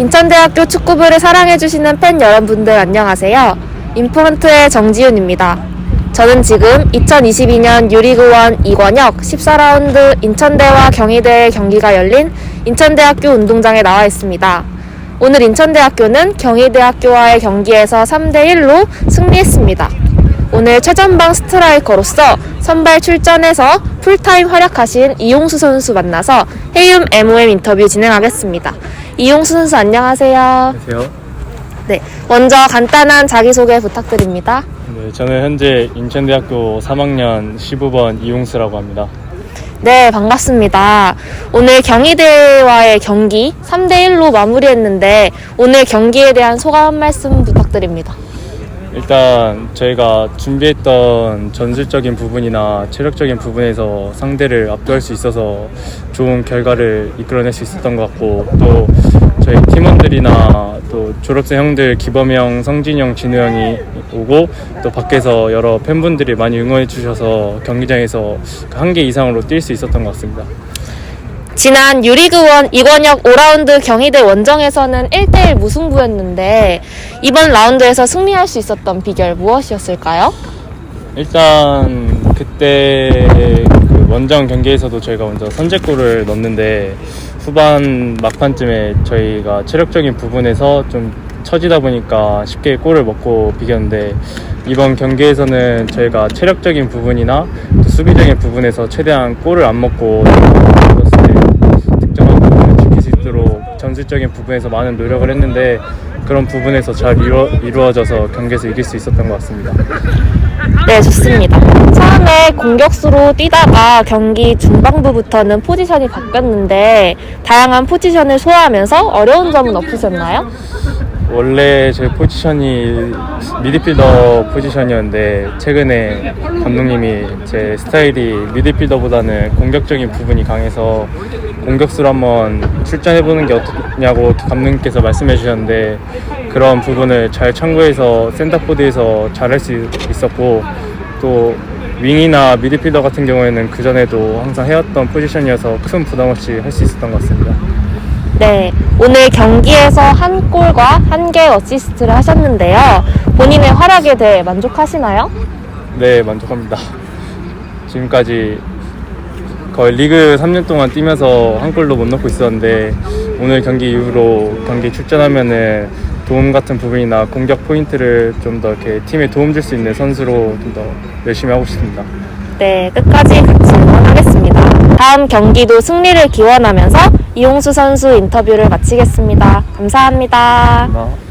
인천대학교 축구부를 사랑해주시는 팬 여러분들 안녕하세요. 인포먼트의 정지훈입니다. 저는 지금 2022년 유리그원 이권혁 14라운드 인천대와 경희대의 경기가 열린 인천대학교 운동장에 나와 있습니다. 오늘 인천대학교는 경희대학교와의 경기에서 3대1로 승리했습니다. 오늘 최전방 스트라이커로서 선발 출전해서 풀타임 활약하신 이용수 선수 만나서 해움 MOM 인터뷰 진행하겠습니다. 이용수 선수 안녕하세요. 안녕하세요. 네, 먼저 간단한 자기소개 부탁드립니다. 네, 저는 현재 인천대학교 3학년 15번 이용수라고 합니다. 네, 반갑습니다. 오늘 경희대와의 경기 3대 1로 마무리했는데 오늘 경기에 대한 소감 한 말씀 부탁드립니다. 일단 저희가 준비했던 전술적인 부분이나 체력적인 부분에서 상대를 압도할 수 있어서 좋은 결과를 이끌어낼 수 있었던 것 같고 또 저희 팀원들이나 또 졸업생 형들 기범이 형, 성진이 형, 진우 형이 오고 또 밖에서 여러 팬분들이 많이 응원해 주셔서 경기장에서 한 개 이상으로 뛸 수 있었던 것 같습니다. 지난 유리그원 이권혁 5라운드 경희대 원정에서는 1대1 무승부였는데 이번 라운드에서 승리할 수 있었던 비결 무엇이었을까요? 일단 그때 그 원정 경기에서도 저희가 먼저 선제골을 넣었는데 후반 막판쯤에 저희가 체력적인 부분에서 좀 처지다 보니까 쉽게 골을 먹고 비겼는데 이번 경기에서는 저희가 체력적인 부분이나 또 수비적인 부분에서 최대한 골을 안 먹고 넣었을 때 득점한 부분을 지킬 수 있도록 전술적인 부분에서 많은 노력을 했는데 그런 부분에서 잘 이루어, 이루어져서 경기에서 이길 수 있었던 것 같습니다. 네, 좋습니다. 처음에 공격수로 뛰다가 경기 중반부부터는 포지션이 바뀌었는데 다양한 포지션을 소화하면서 어려운 점은 없으셨나요? 원래 제 포지션이 미드필더 포지션이었는데 최근에 감독님이 제 스타일이 미드필더보다는 공격적인 부분이 강해서 공격수로 한번 출전해보는 게 어떠냐고 감독님께서 말씀해 주셨는데 그런 부분을 잘 참고해서 센터포드에서 잘할 수 있었고 또 윙이나 미드필더 같은 경우에는 그전에도 항상 해왔던 포지션이어서 큰 부담 없이 할 수 있었던 것 같습니다. 네, 오늘 경기에서 한 골과 한 개의 어시스트를 하셨는데요. 본인의 활약에 대해 만족하시나요? 네, 만족합니다. 지금까지 거의 리그 3년 동안 뛰면서 한 골도 못 넣고 있었는데 오늘 경기 이후로 경기 출전하면은 도움 같은 부분이나 공격 포인트를 좀 더 이렇게 팀에 도움 줄 수 있는 선수로 좀 더 열심히 하고 싶습니다. 네, 끝까지 같이 응원하겠습니다. 다음 경기도 승리를 기원하면서 이용수 선수 인터뷰를 마치겠습니다. 감사합니다. 감사합니다.